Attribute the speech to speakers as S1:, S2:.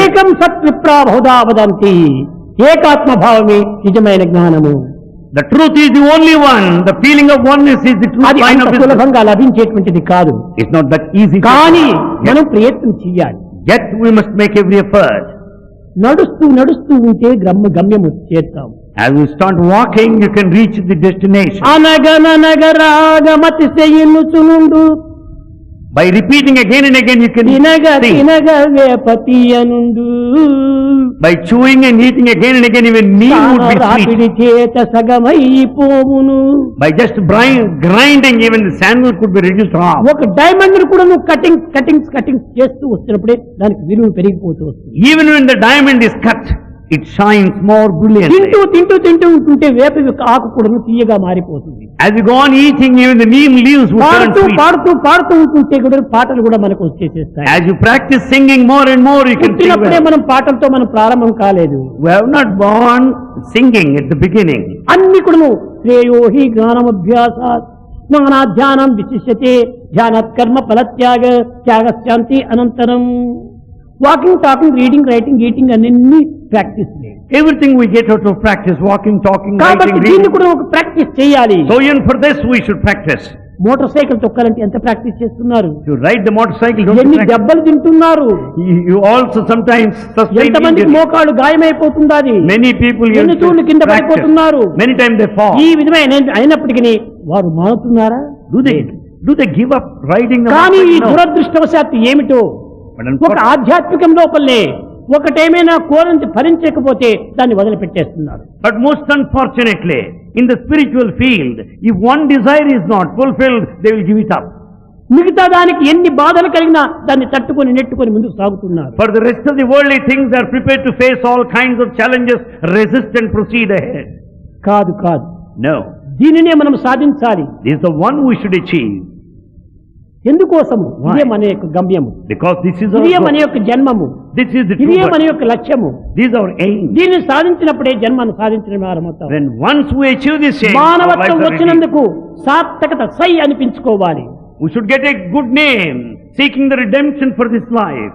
S1: ఏకం సత్ విప్రా బహుదా వదంతి ఏకాత్మ భావమే నిజమైన జ్ఞానము
S2: is the only one. The feeling of oneness is the true
S1: అది
S2: sign
S1: అంత. సులభంగా లభించేటువంటిది కాదు
S2: not that easy. to-
S1: కానీ మనం ప్రయత్నం చెయ్యాలి
S2: yet we must make every effort.
S1: నడుస్తూ నడుస్తూ ఉంటే గ్రమ్మ గమ్యము చేస్తాం
S2: As we start walking, you can reach the destination.
S1: అనగనగరాగమతి నుండు
S2: by repeating again and
S1: again
S2: you
S1: can పతి అనుండు
S2: by chewing and eating again and again even neem would be
S1: sweet చేత సగమై
S2: పోవును by just grind grinding even the sandal could be reduced రా
S1: ఒక డైమండ్ని కూడా నువ్వు కటింగ్ కటింగ్ కటింగ్ చేస్తూ వస్తున్నప్పుడే దానికి విలువ పెరిగిపోతూ వస్తుంది.
S2: Even when the diamond is cut it shines more brilliant
S1: తింటూ తింటూ తింటూ ఉంటుంటే వేప ఆకు కూడా తీయగా మారిపోతుంది.
S2: As you go on eating even the meal leaves would turn sweet.
S1: పాడుతు ఉంటుంటే కూడా పాటలు కూడా మనకు వచ్చేసేస్తాయి
S2: as you practice singing more and more you can sing అప్పుడే
S1: మనం పాటలతో మనం ప్రారంభం కాలేదు.
S2: We have not born singing at the beginning.
S1: అన్ని కుడుము శ్రేయోహి జ్ఞానం అభ్యాస నానా విశిష్యతే ధ్యానత్ కర్మ ఫలత్యాగ శాంతి అనంతరం. Walking talking reading writing eating అన్నీ practice
S2: everything we get out of practice
S1: walking
S2: talking
S1: దీన్ని కూడా ఒక ప్రాక్టీస్ చేయాలి.
S2: So in for this we should practice
S1: motor cycle తొక్కాలంటే ఎంత ప్రాక్టీస్ చేస్తున్నారు?
S2: You ride the motor cycle
S1: ఎన్ని దెబ్బలు తింటున్నారు?
S2: యు ఆల్సో
S1: సమ్
S2: టైమ్స్
S1: ఎంత మంది మోకాలు
S2: గాయమైపోతుందది మెనీ పీపుల్
S1: ఎన్ని చోట్ల కింద పడిపోతున్నారు?
S2: మెనీ టైమ్ దే ఫాల్
S1: ఈ విధమైన అయినప్పటికీ వారు మారుతున్నారా
S2: do they do they give up riding
S1: కానీ ఈ దురదృష్టవశాత్తు ఏమిటో? ఒక ఆధ్యాత్మికం లోపలే ఒకటేమైనా కోరింది భరించకపోతే దాన్ని వదిలిపెట్టేస్తున్నారు.
S2: But most unfortunately in the spiritual field ఈ one desire is not fulfilled they will give it up
S1: మిగతా దానికి ఎన్ని బాధలు కలిగినా దాన్ని తట్టుకొని నెట్టుకొని ముందుకు సాగుతున్నారు.
S2: For the rest of the world things are prepare to face all kinds of challenges resist and proceed ahead
S1: కాదు కాదు.
S2: నో
S1: దీనినే మనం సాధించాలి.
S2: This the one we should
S1: achieve
S2: ఎందుకోసం?
S1: ఇదే మన యొక్క గమ్యము.
S2: బికాస్ దిస్
S1: ఇస్ మన యొక్క జన్మము.
S2: దిస్
S1: ఇస్ మన యొక్క లక్ష్యము.
S2: దిస్ అవర్
S1: దీన్ని సాధించినప్పుడే జన్మను సాధించిన
S2: ప్రారంభమవుతాం వన్స్ వి
S1: మానవత్వం వచ్చినందుకు సార్థకత సై అనిపించుకోవాలి.
S2: We good name seeking the for this life